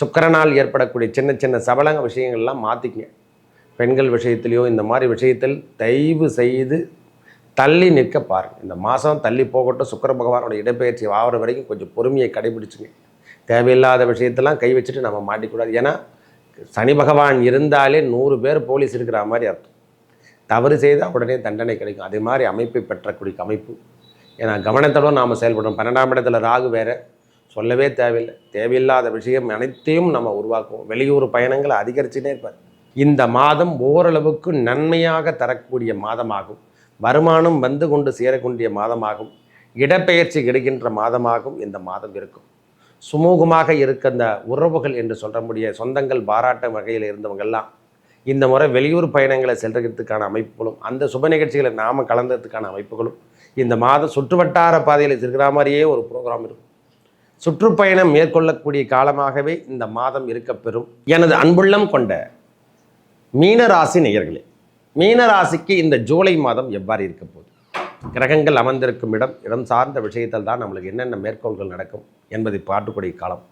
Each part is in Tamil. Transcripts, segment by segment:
சுக்கிரனால் ஏற்படக்கூடிய சின்ன சின்ன சபலங்க விஷயங்கள்லாம் மாற்றிக்கங்க பெண்கள் விஷயத்துலையோ இந்த மாதிரி விஷயத்தில் தயவு செய்து தள்ளி நிற்க பாருங்கள் இந்த மாதம் தள்ளி போகட்டும் சுக்கர பகவானோட இடப்பெயர்ச்சி ஆகிற வரைக்கும் கொஞ்சம் பொறுமையை கடைபிடிச்சுங்க. தேவையில்லாத விஷயத்தெல்லாம் கை வச்சுட்டு நம்ம மாட்டிக்கூடாது. ஏன்னா சனி பகவான் இருந்தாலே நூறு பேர் போலீஸ் இருக்கிற மாதிரி அர்த்தம். தவறு செய்தால் உடனே தண்டனை கிடைக்கும். அதே மாதிரி அமைப்பை பெற்றக்கூடிய அமைப்பு. ஏன்னா கவனத்தோட நாம் செயல்படணும். பன்னெண்டாம் இடத்துல ராகு வேறு. சொல்லவே தேவையில்லை. தேவையில்லாத விஷயம் அனைத்தையும் நம்ம உருவாக்குவோம். வெளியூர் பயணங்களை அதிகரிச்சுட்டே இருப்பார். இந்த மாதம் ஓரளவுக்கு நன்மையாக தரக்கூடிய மாதமாகும். வருமானம் வந்து கொண்டு சேரக்கூடிய மாதமாகும். இடப்பெயர்ச்சி கிடைக்கின்ற மாதமாகும். இந்த மாதம் இருக்கும். சுமூகமாக இருக்க அந்த உறவுகள் என்று சொல்ல முடிய சொந்தங்கள் பாராட்ட வகையில் இருந்தவங்கெல்லாம் இந்த முறை வெளியூர் பயணங்களை செல்றதுக்கான அமைப்புகளும் அந்த சுப நிகழ்ச்சிகளை நாம் கலந்ததுக்கான அமைப்புகளும் இந்த மாதம் சுற்றுவட்டார பாதையில் இருக்கிற மாதிரியே ஒரு ப்ரோக்ராம் இருக்கும். சுற்றுப்பயணம் மேற்கொள்ளக்கூடிய காலமாகவே இந்த மாதம் இருக்கப்பெறும். எனது அன்புள்ளம் கொண்ட மீனராசி நேயர்களே மீனராசிக்கு இந்த ஜூலை மாதம் எவ்வாறு இருக்க போகுது? கிரகங்கள் அமர்ந்திருக்கும் இடம் இடம் சார்ந்த விஷயத்தில் தான் நம்மளுக்கு என்னென்ன மேற்கோள்கள் நடக்கும் என்பதை பார்க்கக்கூடிய காலம்.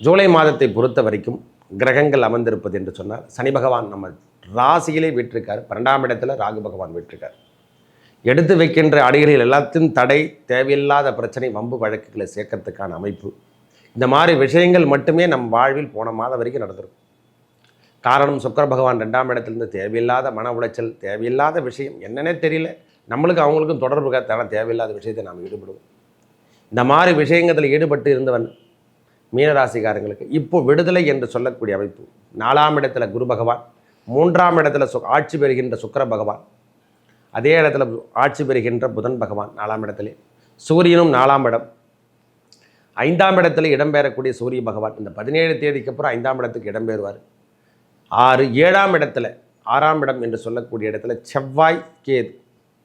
ஜூலை மாதத்தை பொறுத்த வரைக்கும் கிரகங்கள் அமர்ந்திருப்பது என்று சொன்னால் சனி பகவான் நம்ம ராசியிலே விட்டிருக்கார் பன்னெண்டாம் இடத்துல ராகு பகவான் விட்டிருக்கார் எடுத்து வைக்கின்ற அடிகளில் எல்லாத்தையும் தடை தேவையில்லாத பிரச்சனை வம்பு வழக்குகளை சேர்க்கறதுக்கான அமைப்பு. இந்த மாதிரி விஷயங்கள் மட்டுமே நம் வாழ்வில் போன மாதம் வரைக்கும் நடந்திருக்கும். காரணம் சுக்கர பகவான் ரெண்டாம் இடத்துலேருந்து தேவையில்லாத மன உளைச்சல் தேவையில்லாத விஷயம் என்னன்னே தெரியல. நம்மளுக்கு அவங்களுக்கும் தொடர்பு காத்தான தேவையில்லாத விஷயத்தை நாம் ஈடுபடுவோம். இந்த மாதிரி விஷயங்களில் ஈடுபட்டு இருந்தவன் மீனராசிக்காரங்களுக்கு இப்போ விடுதலை என்று சொல்லக்கூடிய அமைப்பு. நாலாம் இடத்துல குரு பகவான் மூன்றாம் இடத்துல சு ஆட்சி பெறுகின்ற சுக்கர பகவான் அதே இடத்துல ஆட்சி பெறுகின்ற புதன் பகவான் நாலாம் இடத்திலே. சூரியனும் நாலாம் இடம். ஐந்தாம் இடத்துல இடம்பெறக்கூடிய சூரிய பகவான் இந்த பதினேழு தேதிக்கு அப்புறம் ஐந்தாம் இடத்துக்கு இடம்பெறுவார். ஆறு ஏழாம் இடத்துல ஆறாம் இடம் என்று சொல்லக்கூடிய இடத்துல செவ்வாய் கேது.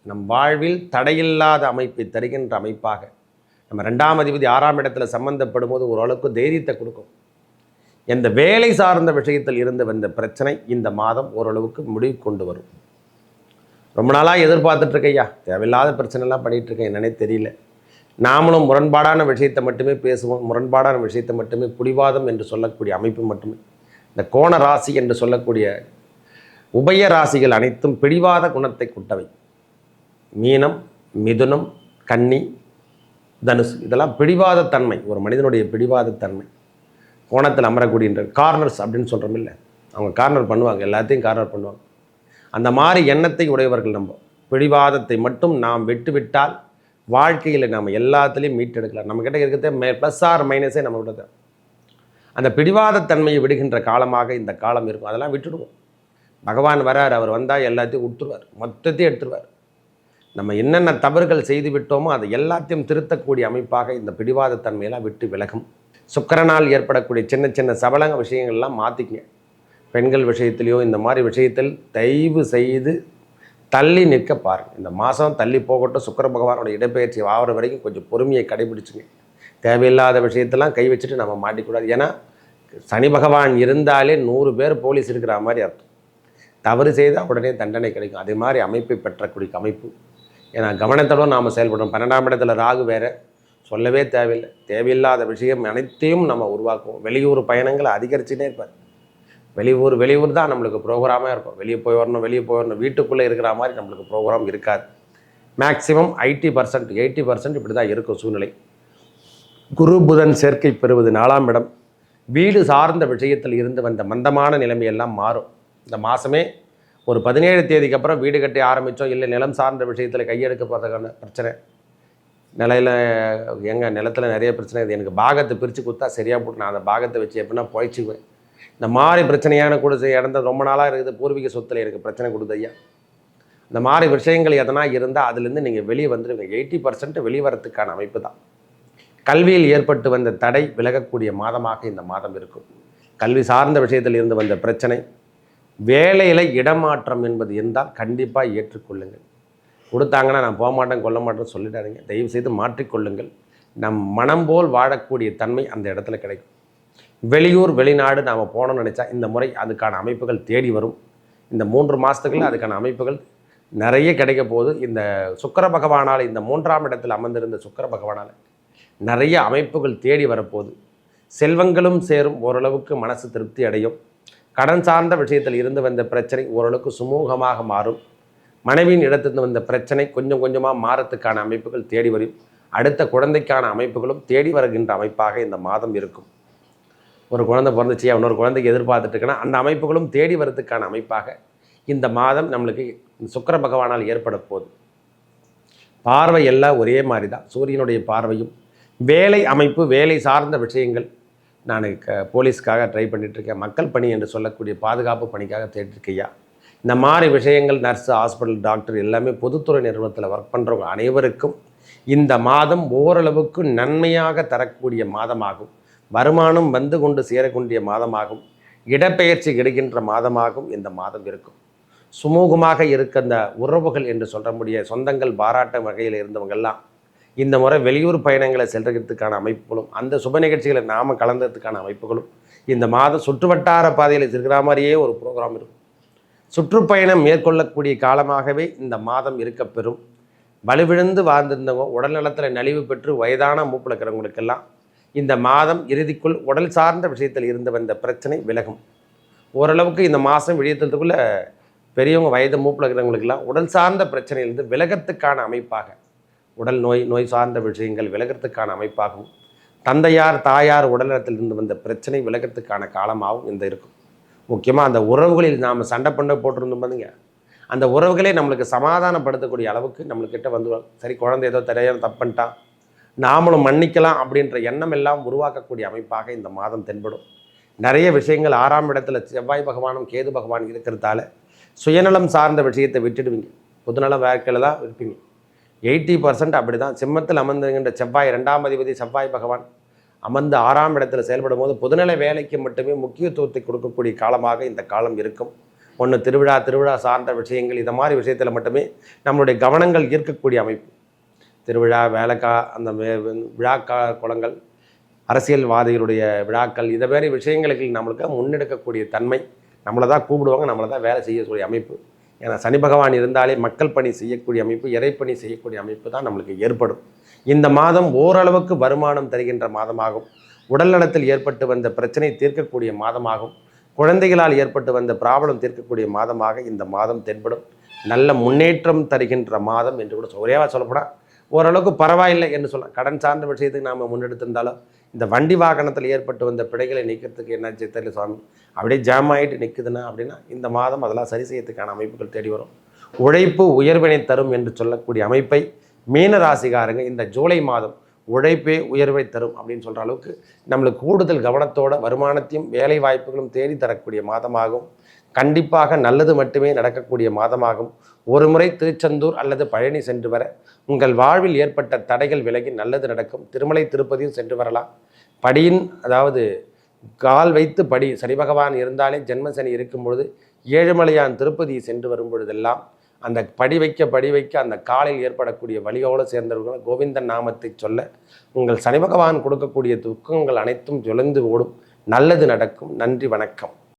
நம் வாழ்வில் தடையில்லாத அமைப்பை தருகின்ற அமைப்பாக நம்ம ரெண்டாம் அதிபதி ஆறாம் இடத்துல சம்பந்தப்படும் போது ஓரளவுக்கு தைரியத்தை கொடுக்கும். எந்த வேலை சார்ந்த விஷயத்தில் இருந்து வந்த பிரச்சனை இந்த மாதம் ஓரளவுக்கு முடிவு கொண்டு வரும். ரொம்ப நாளாக எதிர்பார்த்துட்ருக்கையா? தேவையில்லாத பிரச்சனைலாம் பண்ணிகிட்டு இருக்கேன் என்னன்னே தெரியல. நாமளும் முரண்பாடான விஷயத்தை மட்டுமே பேசுவோம் முரண்பாடான விஷயத்தை மட்டுமே புடிவாதம் என்று சொல்லக்கூடிய அமைப்பு மட்டுமே. இந்த கோண ராசி என்று சொல்லக்கூடிய உபய ராசிகள் அனைத்தும் பிடிவாத குணத்தை கொண்டவை. மீனம் மிதுனம் கன்னி தனுசு இதெல்லாம் பிடிவாத தன்மை ஒரு மனிதனுடைய பிடிவாத தன்மை. கோணத்தில் அமரக்கூடியன்ற கார்னர்ஸ் அப்படின்னு சொல்கிறோம் இல்லை? அவங்க கார்னர் பண்ணுவாங்க எல்லாத்தையும் கார்னர் பண்ணுவாங்க. அந்த மாதிரி எண்ணத்தை உடையவர்கள் நம்ம. பிடிவாதத்தை மட்டும் நாம் விட்டுவிட்டால் வாழ்க்கையில் நாம் எல்லாத்துலேயும் மீட்டெடுக்கலாம். நம்மக்கிட்ட இருக்கிறதே மே ப்ளஸ் ஆர் மைனஸே நம்ம விட அந்த பிடிவாதத்தன்மையை விடுகின்ற காலமாக இந்த காலம் இருக்கும். அதெல்லாம் விட்டுடுவோம். பகவான் வரார் அவர் வந்தால் எல்லாத்தையும் விட்டுருவார் மொத்தத்தையும் எடுத்துருவார். நம்ம என்னென்ன தவறுகள் செய்து விட்டோமோ அதை எல்லாத்தையும் திருத்தக்கூடிய அமைப்பாக இந்த பிடிவாதத்தன்மையெல்லாம் விட்டு விலகும். சுக்கரனால் ஏற்படக்கூடிய சின்ன சின்ன சபலங்க விஷயங்கள்லாம் மாற்றிக்கங்க பெண்கள் விஷயத்திலையோ இந்த மாதிரி விஷயத்தில் தயவு செய்து தள்ளி நிற்க பாருங்கள் இந்த மாதம் தள்ளி போகட்டும் சுக்கர பகவானோட இடப்பெயர்ச்சி ஆகிற வரைக்கும் கொஞ்சம் பொறுமையை கடைபிடிச்சுங்க. தேவையில்லாத விஷயத்தெல்லாம் கை வச்சுட்டு நம்ம மாட்டிக்கூடாது. ஏன்னா சனி பகவான் இருந்தாலே நூறு பேர் போலீஸ் இருக்கிற மாதிரி அர்த்தம். தவறு செய்தால் உடனே தண்டனை கிடைக்கும். அதே மாதிரி அமைப்பை பெற்றக்கூடிய அமைப்பு. ஏன்னா கவனத்தோட நாம் செயல்படணும். பன்னெண்டாம் இடத்துல ராகு வேற. சொல்லவே தேவையில்லை. தேவையில்லாத விஷயம் அனைத்தையும் நம்ம உருவாக்குவோம். வெளியூர் பயணங்களை அதிகரிச்சுட்டே இருப்பார். வெளியூர் வெளியூர் தான் நம்மளுக்கு ப்ரோக்ராமாக இருக்கும். வெளியே போய் வரணும் வெளியே போய் வரணும். வீட்டுக்குள்ளே இருக்கிற மாதிரி நம்மளுக்கு ப்ரோக்ராம் இருக்காது. Maximum eighty percent eighty percent இப்படி தான் இருக்கும் சூழ்நிலை. குரு புதன் சேர்க்கை பெறுவது நாலாம் இடம். வீடு சார்ந்த விஷயத்தில் இருந்து வந்த மந்தமான நிலைமையெல்லாம் மாறும். இந்த மாதமே ஒரு பதினேழு தேதிக்கு அப்புறம் வீடு கட்டி ஆரம்பித்தோம் இல்லை நிலம் சார்ந்த விஷயத்தில் கையெடுக்க போகிறதுக்கான பிரச்சனை. நிலையில் எங்கள் நிலத்தில் நிறைய பிரச்சனை. இது எனக்கு பாகத்தை பிரித்து கொடுத்தா சரியாக போட்டு நான் அந்த பாகத்தை வச்சு எப்படின்னா போயிடுச்சுக்குவேன் இந்த மாதிரி பிரச்சனையான கூட இடந்த ரொம்ப நாளாக இருக்குது பூர்வீக சொத்தில் எனக்கு பிரச்சனை கொடுத்து ஐயா. இந்த மாதிரி விஷயங்கள் எதனா இருந்தால் அதுலேருந்து நீங்கள் வெளியே வந்துடுவீங்க எயிட்டி பர்சன்ட் வெளியே வரத்துக்கான அமைப்பு தான். கல்வியில் ஏற்பட்டு வந்த தடை விலகக்கூடிய மாதமாக இந்த மாதம் இருக்கும். கல்வி சார்ந்த விஷயத்தில் இருந்து வந்த பிரச்சனை. வேலையில் இடமாற்றம் என்பது இருந்தால் கண்டிப்பாக ஏற்றுக்கொள்ளுங்கள். கொடுத்தாங்கன்னா நான் போக மாட்டேன் கொல்ல மாட்டேன்னு சொல்லிடாதீங்க. தயவு செய்து மாற்றிக்கொள்ளுங்கள். நம் மனம் போல் வாழக்கூடிய தன்மை அந்த இடத்துல கிடைக்கும். வெளியூர் வெளிநாடு நாம் போகணும்னு நினச்சா இந்த முறை அதுக்கான அமைப்புகள் தேடி வரும். இந்த மூன்று மாதத்துக்குள்ள அதுக்கான அமைப்புகள் நிறைய கிடைக்க போகுது. இந்த சுக்கிர பகவானால் இந்த மூன்றாம் இடத்தில் அமர்ந்திருந்த சுக்கிர பகவானால் நிறைய அமைப்புகள் தேடி வரப்போகுது. செல்வங்களும் சேரும் ஓரளவுக்கு மனசு திருப்தி அடையும். கடன் சார்ந்த விஷயத்தில் இருந்து வந்த பிரச்சனை ஓரளவுக்கு சுமூகமாக மாறும். மனைவியின் இடத்திலிருந்து வந்த பிரச்சனை கொஞ்சம் கொஞ்சமாக மாறத்துக்கான அமைப்புகள் தேடி வரும். அடுத்த குழந்தைக்கான அமைப்புகளும் தேடி வருகின்ற அமைப்பாக இந்த மாதம் இருக்கும். ஒரு குழந்தை பிறந்துச்சு இன்னொரு குழந்தைக்கு எதிர்பார்த்துட்டுருக்கேன்னா அந்த அமைப்புகளும் தேடி வரதுக்கான அமைப்பாக இந்த மாதம் நம்மளுக்கு சுக்கர பகவானால் ஏற்பட போகுது. பார்வை எல்லாம் ஒரே மாதிரி தான் சூரியனுடைய பார்வையும் வேலை அமைப்பு வேலை சார்ந்த விஷயங்கள் நான் க போலீஸ்க்காக ட்ரை பண்ணிகிட்ருக்கேன் மக்கள் பணி என்று சொல்லக்கூடிய பாதுகாப்பு பணிக்காக தேடிருக்கையா? இந்த மாதிரி விஷயங்கள் நர்ஸு ஹாஸ்பிட்டல் டாக்டர் எல்லாமே பொதுத்துறை நிறுவனத்தில் ஒர்க் பண்ணுறவங்க அனைவருக்கும் இந்த மாதம் ஓரளவுக்கு நன்மையாக தரக்கூடிய மாதமாகும். வருமானம் வந்து கொண்டு சேரக்கூடிய மாதமாகும். இடப்பெயர்ச்சி கிடைக்கின்ற மாதமாகும். இந்த மாதம் இருக்கும். சுமூகமாக இருக்க அந்த உறவுகள் என்று சொல்ல முடிய சொந்தங்கள் பாராட்ட வகையில் இருந்தவங்கெல்லாம் இந்த முறை வெளியூர் பயணங்களை செல்றதுக்கான அமைப்புகளும் அந்த சுப நிகழ்ச்சிகளை நாம் கலந்ததுக்கான அமைப்புகளும் இந்த மாதம் சுற்றுவட்டார பாதையில் இருக்கிற மாதிரியே ஒரு ப்ரோக்ராம் இருக்கும். சுற்றுப்பயணம் மேற்கொள்ளக்கூடிய காலமாகவே இந்த மாதம் இருக்கப்பெறும் வலுவிழுந்து வாழ்ந்திருந்தவங்க உடல்நலத்தில் நலிவு பெற்று வயதான மூப்பில் இருக்கிறவங்களுக்கெல்லாம் இந்த மாதம் இறுதிக்குள் உடல் சார்ந்த விஷயத்தில் இருந்து வந்த பிரச்சனை விலகும். ஓரளவுக்கு இந்த மாதம் விழியத்துக்குள்ளே பெரியவங்க வயது மூப்பில் இருக்கிறவங்களுக்கெல்லாம் உடல் சார்ந்த பிரச்சனையிலிருந்து விலகத்துக்கான அமைப்பாக உடல் நோய் நோய் சார்ந்த விஷயங்கள் விலகிறதுக்கான அமைப்பாகவும் தந்தையார் தாயார் உடல்நலத்திலிருந்து வந்த பிரச்சனை விலகிறதுக்கான காலமாகவும் இந்த இருக்கும். முக்கியமாக அந்த உறவுகளில் நாம் சண்டை பண்ண போட்டிருந்தோம் பாருங்க. அந்த உறவுகளே நம்மளுக்கு சமாதானப்படுத்தக்கூடிய அளவுக்கு நம்மளுக்கிட்ட வந்து சரி குழந்தை ஏதோ தெரியாம தப்பு பண்ணிட்டான் நாமளும் மன்னிக்கலாம் அப்படின்ற எண்ணம் எல்லாம் உருவாக்கக்கூடிய அமைப்பாக இந்த மாதம் தென்படும். நிறைய விஷயங்கள் ஆறாம் இடத்துல செவ்வாய் பகவானும் கேது பகவான் இருக்கிறதால சுயநலம் சார்ந்த விஷயத்தை விட்டுடுவீங்க. பொதுநல வாழ்க்கையில் தான் இருப்பீங்க. எயிட்டி பர்சன்ட் அப்படி தான் சிம்மத்தில் அமர்ந்திருக்கின்ற செவ்வாய் ரெண்டாம் அதிபதி செவ்வாய் பகவான் அமர்ந்து ஆறாம் இடத்துல செயல்படும் போது பொதுநல வேலைக்கு மட்டுமே முக்கியத்துவத்தை கொடுக்கக்கூடிய காலமாக இந்த காலம் இருக்கும். ஒன்று திருவிழா திருவிழா சார்ந்த விஷயங்கள் இந்த மாதிரி விஷயத்தில் மட்டுமே நம்மளுடைய கவனங்கள் ஈர்க்கக்கூடிய அமைப்பு. திருவிழா வேலைக்கா அந்த வே- விழாக்கா குளங்கள் அரசியல்வாதிகளுடைய விழாக்கள் இதை மாதிரி விஷயங்களுக்கு நம்மளுக்கு முன்னெடுக்கக்கூடிய தன்மை நம்மளை தான் கூப்பிடுவாங்க நம்மளை தான் வேலை செய்யக்கூடிய அமைப்பு. ஏன்னா சனி பகவான் இருந்தாலே மக்கள் பணி செய்யக்கூடிய அமைப்பு இறைப்பணி செய்யக்கூடிய அமைப்பு தான் நம்மளுக்கு ஏற்படும். இந்த மாதம் ஓரளவுக்கு வருமானம் தருகின்ற மாதமாகும். உடல்நலத்தில் ஏற்பட்டு வந்த பிரச்சனை தீர்க்கக்கூடிய மாதமாகும். குழந்தைகளால் ஏற்பட்டு வந்த பிராபலம் தீர்க்கக்கூடிய மாதமாக இந்த மாதம் தென்படும். நல்ல முன்னேற்றம் தருகின்ற மாதம் என்று கூட சொல்ல- ஒரேவா சொல்லப்போனால் ஓரளவுக்கு பரவாயில்லை என்று சொல்லலாம் கடன் சார்ந்த விஷயத்துக்கு நாம் முன்னெடுத்திருந்தாலும் இந்த வண்டி வாகனத்தில் ஏற்பட்டு வந்த பிழைகளை நீக்கிறதுக்கு என்ன தெரியல சுவாமி. அப்படியே ஜாம் ஆகிட்டு நிற்குதுன்னா அப்படின்னா இந்த மாதம் அதெல்லாம் சரி செய்யறதுக்கான அமைப்புகள் தேடி வரும். உழைப்பு உயர்வினை தரும் என்று சொல்லக்கூடிய அமைப்பை மீன ராசிகாரங்க இந்த ஜூலை மாதம் உழைப்பே உயர்வை தரும் அப்படின்னு சொல்கிற அளவுக்கு நம்மளுக்கு கூடுதல் கவனத்தோட வருமானத்தையும் வேலை வாய்ப்புகளும் தேடி தரக்கூடிய மாதமாகும். கண்டிப்பாக நல்லது மட்டுமே நடக்கக்கூடிய மாதமாகும். ஒரு முறை திருச்செந்தூர் அல்லது பழனி சென்று வர உங்கள் வாழ்வில் ஏற்பட்ட தடைகள் விலகி நல்லது நடக்கும். திருமலை திருப்பதியும் சென்று வரலாம். படியின் அதாவது கால் வைத்து படி சனி பகவான் இருந்தாலே ஜென்மசனி இருக்கும் பொழுது ஏழுமலையான் திருப்பதி சென்று வரும் பொழுதெல்லாம் அந்த படி வைக்க படி வைக்க அந்த காலில் ஏற்படக்கூடிய வலியோடு சேர்ந்தவர்கள் கோவிந்தன் நாமத்தை சொல்ல உங்கள் சனி பகவான் கொடுக்கக்கூடிய துக்கங்கள் அனைத்தும் ஜொலிந்து ஓடும். நல்லது நடக்கும். நன்றி வணக்கம்.